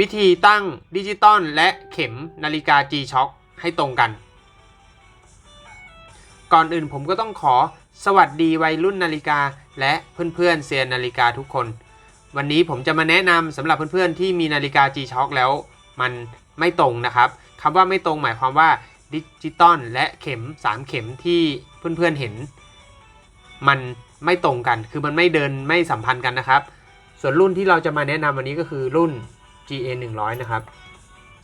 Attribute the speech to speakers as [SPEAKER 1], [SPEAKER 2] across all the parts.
[SPEAKER 1] วิธีตั้งดิจิตอลและเข็มนาฬิกา G-Shock ให้ตรงกัน ก่อนอื่นผมก็ต้องขอสวัสดีวัยรุ่นนาฬิกา และเพื่อนๆเซียนนาฬิกาทุกคน วันนี้ผมจะมาแนะนำสำหรับเพื่อนๆที่มีนาฬิกา G-Shock แล้ว มันไม่ตรงนะครับคำว่าไม่ตรงหมายความว่าดิจิตอลและเข็ม 3 เข็มที่เพื่อนๆเห็น มันไม่ตรงกัน คือมันไม่เดินไม่สัมพันธ์กันนะครับ ส่วนรุ่นที่เราจะมาแนะนำวันนี้ก็คือรุ่น GA 100นะครับ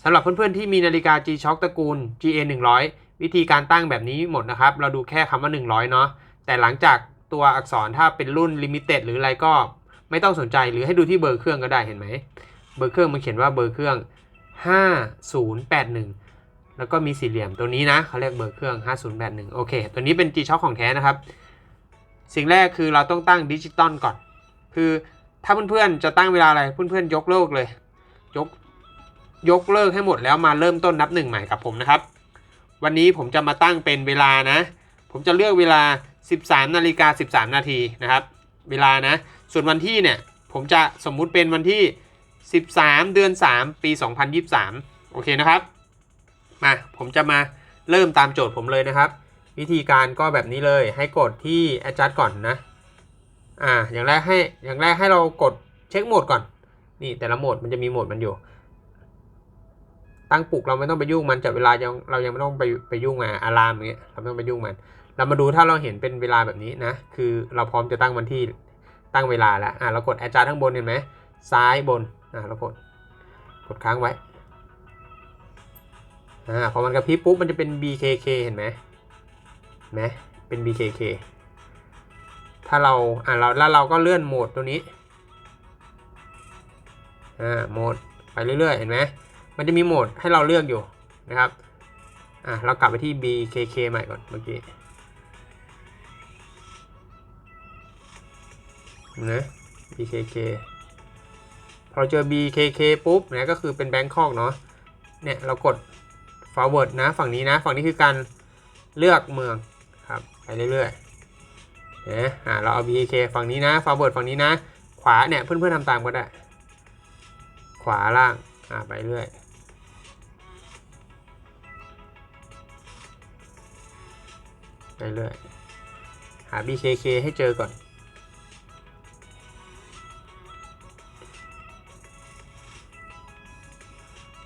[SPEAKER 1] สำหรับเพื่อนๆที่มีนาฬิกา G-Shock ตระกูล GA 100วิธีการตั้งแบบนี้หมดนะครับ เราดูแค่คำว่า 100 เนาะแต่หลังจากตัวอักษรถ้าเป็นรุ่น Limited หรืออะไรก็ไม่ต้องสนใจหรือให้ดูที่เบอร์เครื่องก็ได้เห็นไหม เบอร์เครื่องมันเขียนว่าเบอร์เครื่อง 5081 แล้วก็มีสี่เหลี่ยมตัวนี้นะเขาเรียกเบอร์เครื่อง 5081 โอเค ตัวนี้เป็น G-Shock ของแท้นะครับ สิ่งแรกคือเราต้องตั้งดิจิตอลก่อน คือถ้าเพื่อนๆจะตั้งเวลาอะไรเพื่อนๆยกเลิกเลย ยกยกเลิกให้หมดแล้วมาเริ่มต้นนับหนึ่งใหม่กับผมนะครับ วันนี้ผมจะมาตั้งเป็นเวลานะ ผมจะเลือกเวลา 13นาฬิกา13 นาทีนะครับ เวลานะ ส่วนวันที่เนี่ยผมจะสมมุติเป็นวันที่ 13 เดือน 3 ปี 2023 โอเคนะครับ มาผมจะมาเริ่มตามโจทย์ผมเลยนะครับ วิธีการก็แบบนี้เลยให้กดที่ adjust ก่อนนะ อ่า อย่างแรกให้อย่างแรกให้เรากดเช็คโหมดก่อน นี่แต่ละโหมดมันจะมีโหมดมันอยู่ ตั้งปลุกเราไม่ต้องไปยุ่งมันจับเวลายังเรายังไม่ต้องไปไปยุ่งมาอะลามอย่างเงี้ยเราไม่ต้องไปยุ่งมัน เรามาดูถ้าเราเห็นเป็นเวลาแบบนี้นะ คือเราพร้อมจะตั้งวันที่ตั้งเวลาแล้วอ่าเรากด adjust ข้างบนเห็นไหมซ้ายบนอ่าเรากดกดค้างไว้อ่าพอมันกระพริบปุ๊บมันจะเป็น BKK เห็นไหมไหมเป็น BKK ถ้าเราอ่าเราแล้วเราก็เลื่อนโหมดตัวนี้ อ่าโหมดไปเรื่อยๆ เห็นไหมมันจะมีโหมดให้เราเลือกอยู่นะครับอะเรากลับไปที่ BKK ใหม่ก่อนเมื่อกี้นะ BKK พอเราเจอ BKK ปุ๊บนี่ยก็คือเป็น Bangkok เนาะเนี่ยเรากด forward นะฝั่งนี้นะ ฝั่งนี้คือการเลือกเมืองครับไปเรื่อยๆเนี่ยอ่าเราเอา BKK ฝั่งนี้นะ forward ฝั่งนี้นะ ขวาเนี่ยเพื่อนๆทำตามก็ได้ ขวาล่างอ่าไปเรื่อยไปเรื่อยหา BKK ให้เจอก่อน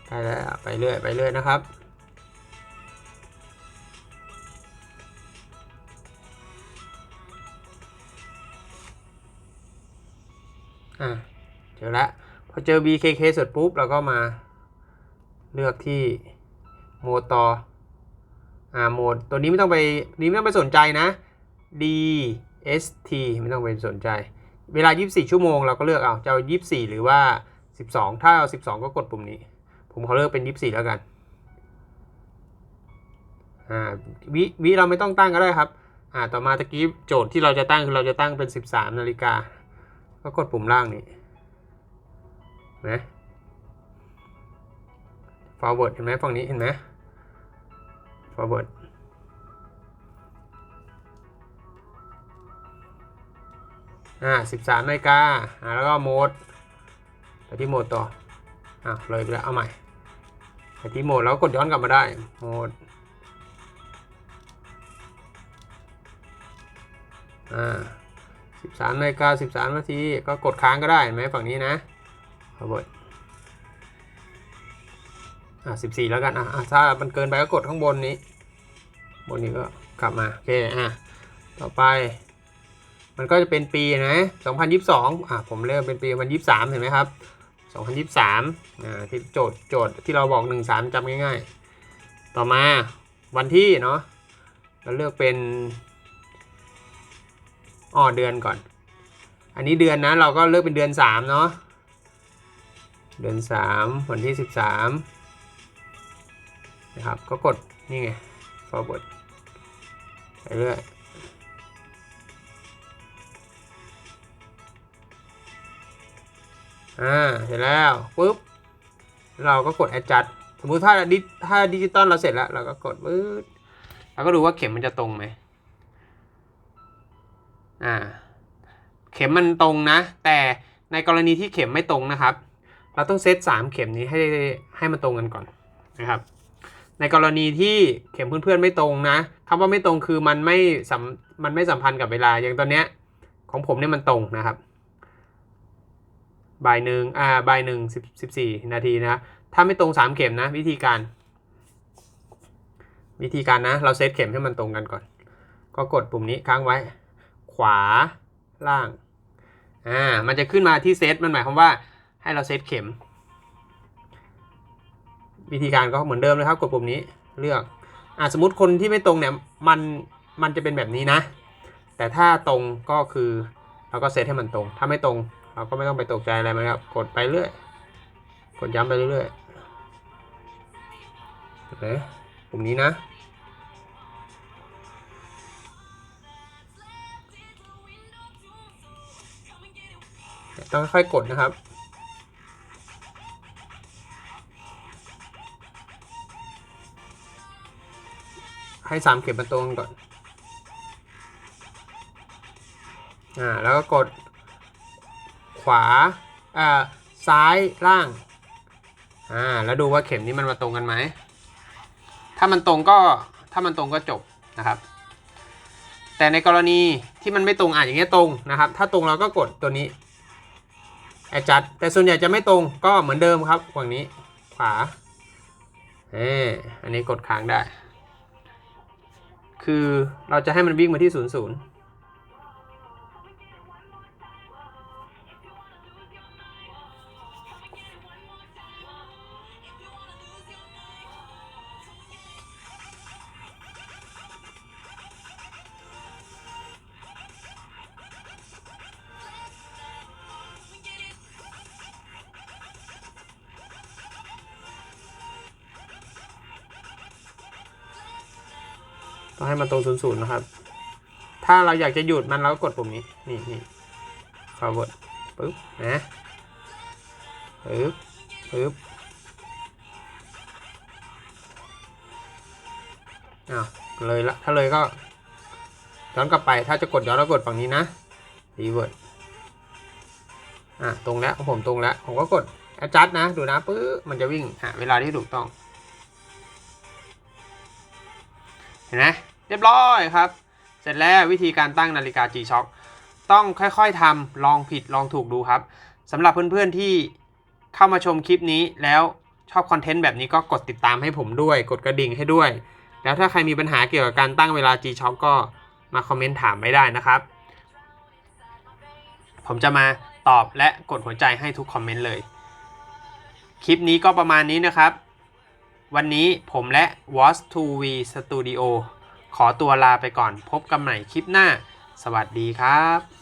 [SPEAKER 1] ได้แล้วไปเรื่อยไปเรื่อยนะครับอะเจอแล้ว พอเจอ BKK เสร็จปุ๊บเราก็มาเลือกที่โมตออ่าโหมดตัวนี้ไม่ต้องไปนี้ไม่ต้องไปสนใจนะ DST ไม่ต้องไปสนใจ เวลา 24 ชั่วโมงเราก็เลือกเอาจะเอา24 หรือว่า 12 ถ้าเอา 12 ก็กดปุ่มนี้ ผมขอเลือกเป็น 24 แล้วกันอ่าวิวิเราไม่ต้องตั้งก็ได้ครับอ่าต่อมาตะกี้โจทย์ที่เราจะตั้งคือเราจะตั้งเป็น 13 นาฬิกาก็กดปุ่มล่างนี้ นะ forward เห็นไหมฝั่งนี้เห็นไหม forward อ่าสิบสามนาฬิกาอ่าแล้วก็โหมดไปที่โหมดต่ออ่าเลยไปแล้วเอาใหม่ไปที่โหมดแล้วกดย้อนกลับมาได้โหมดอ่าสิบสามนาฬิกาสิบสามนาทีก็กดค้างก็ได้เห็นไหมฝั่งนี้นะ forward อะสิบสี่แล้วกันอะอะถ้ามันเกินไปก็กดข้างบนนี้ บนนี้ก็กลับมาโอเคอะต่อไป มันก็จะเป็นปีนะ2022อะผมเลือกเป็นปี2023เห็นไหมครับ2023อ่าที่โจทย์โจทย์ที่เราบอก13จำง่ายๆ ต่อมาวันที่เนาะเราเลือกเป็นอ๋อเดือนก่อน อันนี้เดือนนะเราก็เลือกเป็นเดือน3เนาะ เดือน3วันที่13นะครับ ก็กดนี่ไง forward ไปเรื่อยอ่าเสร็จแล้วปุ๊บเราก็กด adjust สมมุติถ้าดิถ้าดิจิตอลเราเสร็จแล้ว เราก็กดปึ๊ดเราก็ดูว่าเข็มมันจะตรงไหมอ่า เข็มมันตรงนะ แต่ในกรณีที่เข็มไม่ตรงนะครับ เราต้องเซต3 เข็มนี้ให้ให้มันตรงกันก่อนนะครับ ในกรณีที่เข็มเพื่อนๆไม่ตรงนะคำว่าไม่ตรงคือมันไม่สัมมันไม่สัมพันธ์กับเวลาอย่างตอนเนี้ยของผมเนี่ยมันตรงนะครับบ่ายหนึ่งอ่าบ่ายหนึ่งสิบสิบสี่นาทีนะถ้าไม่ตรงสามเข็มนะ วิธีการ วิธีการนะ เราเซตเข็มให้มันตรงกันก่อน ก็กดปุ่มนี้ค้างไว้ ขวาล่างอ่ามันจะขึ้นมาที่เซตมันหมายความว่า ให้เราเซตเข็ม วิธีการก็เหมือนเดิมเลยครับ กดปุ่มนี้เลือกอ่าสมมติคนที่ไม่ตรงเนี่ยมันมันจะเป็นแบบนี้นะ แต่ถ้าตรงก็คือเราก็เซตให้มันตรง ถ้าไม่ตรง เราก็ไม่ต้องไปตกใจอะไรมันครับ กดไปเรื่อย กดย้ำไปเรื่อยๆเห็นไหมปุ่มนี้นะ ต้องค่อยกดนะครับ ให้สามเข็มมันตรงกันก่อน อ่า แล้วก็กด ขวา อ่า ซ้ายล่าง อ่า แล้วดูว่าเข็มนี้มันมาตรงกันไหม ถ้ามันตรงก็ ถ้ามันตรงก็จบนะครับ แต่ในกรณีที่มันไม่ตรงอะอย่างเงี้ยตรงนะครับ ถ้าตรงเราก็กดตัวนี้ adjust แต่ส่วนใหญ่จะไม่ตรงก็เหมือนเดิมครับฝั่งนี้ ขวา เอออันนี้กดค้างได้ คือเราจะให้มันวิ่งมาที่ 0 0 ต้องให้มันตรง0 0นย์ศูนย์นะครับ ถ้าเราอยากจะหยุดมันเราก็กดปุ่มนี้ นี่นี่ forward ปึ๊บนะปึ๊บปึ๊บอ้าวเลยละ ถ้าเลยก็ย้อนกลับไป ถ้าจะกดย้อนเรากดฝั่งนี้นะ revert อะ ตรงแล้ว ผมตรงแล้ว ผมก็กด adjust นะ ดูนะปึ๊บมันจะวิ่งหาเวลาที่ถูกต้อง ห็นไหมเรียบร้อยครับ เสร็จแล้ววิธีการตั้งนาฬิกา G-Shock ต้องค่อยๆทำลองผิดลองถูกดูครับสำหรับเพื่อนๆที่เข้ามาชมคลิปนี้แล้วชอบคอนเทนต์แบบนี้ก็กดติดตามให้ผมด้วย กดกระดิ่งให้ด้วย แล้วถ้าใครมีปัญหาเกี่ยวกับการตั้งเวลา G-Shock ก็มาคอมเมนต์ถามไว้ได้นะครับ ผมจะมาตอบและกดหัวใจให้ทุกคอมเมนต์เลย คลิปนี้ก็ประมาณนี้นะครับ วันนี้ผมและ Was 2 V Studio ขอตัวลาไปก่อนพบกันใหม่คลิปหน้า สวัสดีครับ